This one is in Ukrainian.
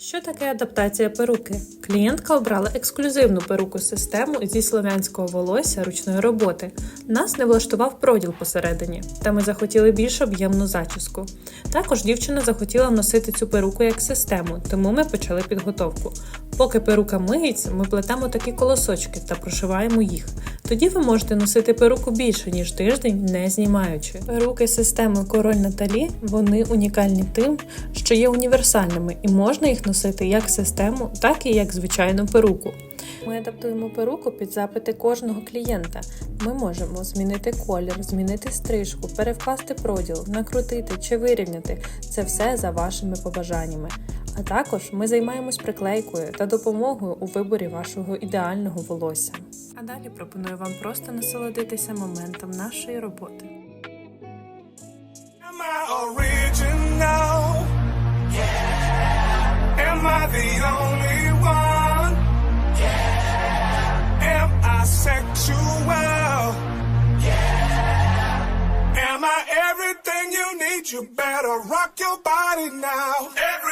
Що таке адаптація перуки? Клієнтка обрала ексклюзивну перуку систему зі слов'янського волосся ручної роботи. Нас не влаштував проділ посередині, та ми захотіли більш об'ємну зачіску. Також дівчина захотіла носити цю перуку як систему, тому ми почали підготовку. Поки перука миється, ми плетемо такі колосочки та прошиваємо їх. Тоді ви можете носити перуку більше ніж тиждень, не знімаючи. Перуки системи Король Наталі вони унікальні тим, що є універсальними і можна їх носити як систему, так і як звичайну перуку. Ми адаптуємо перуку під запити кожного клієнта. Ми можемо змінити колір, змінити стрижку, перевкласти проділ, накрутити чи вирівняти. Це все за вашими побажаннями. А також ми займаємось приклейкою та допомогою у виборі вашого ідеального волосся. А далі пропоную вам просто насолодитися моментом нашої роботи. Am I the only everything you need? You better rock your body now. Everybody.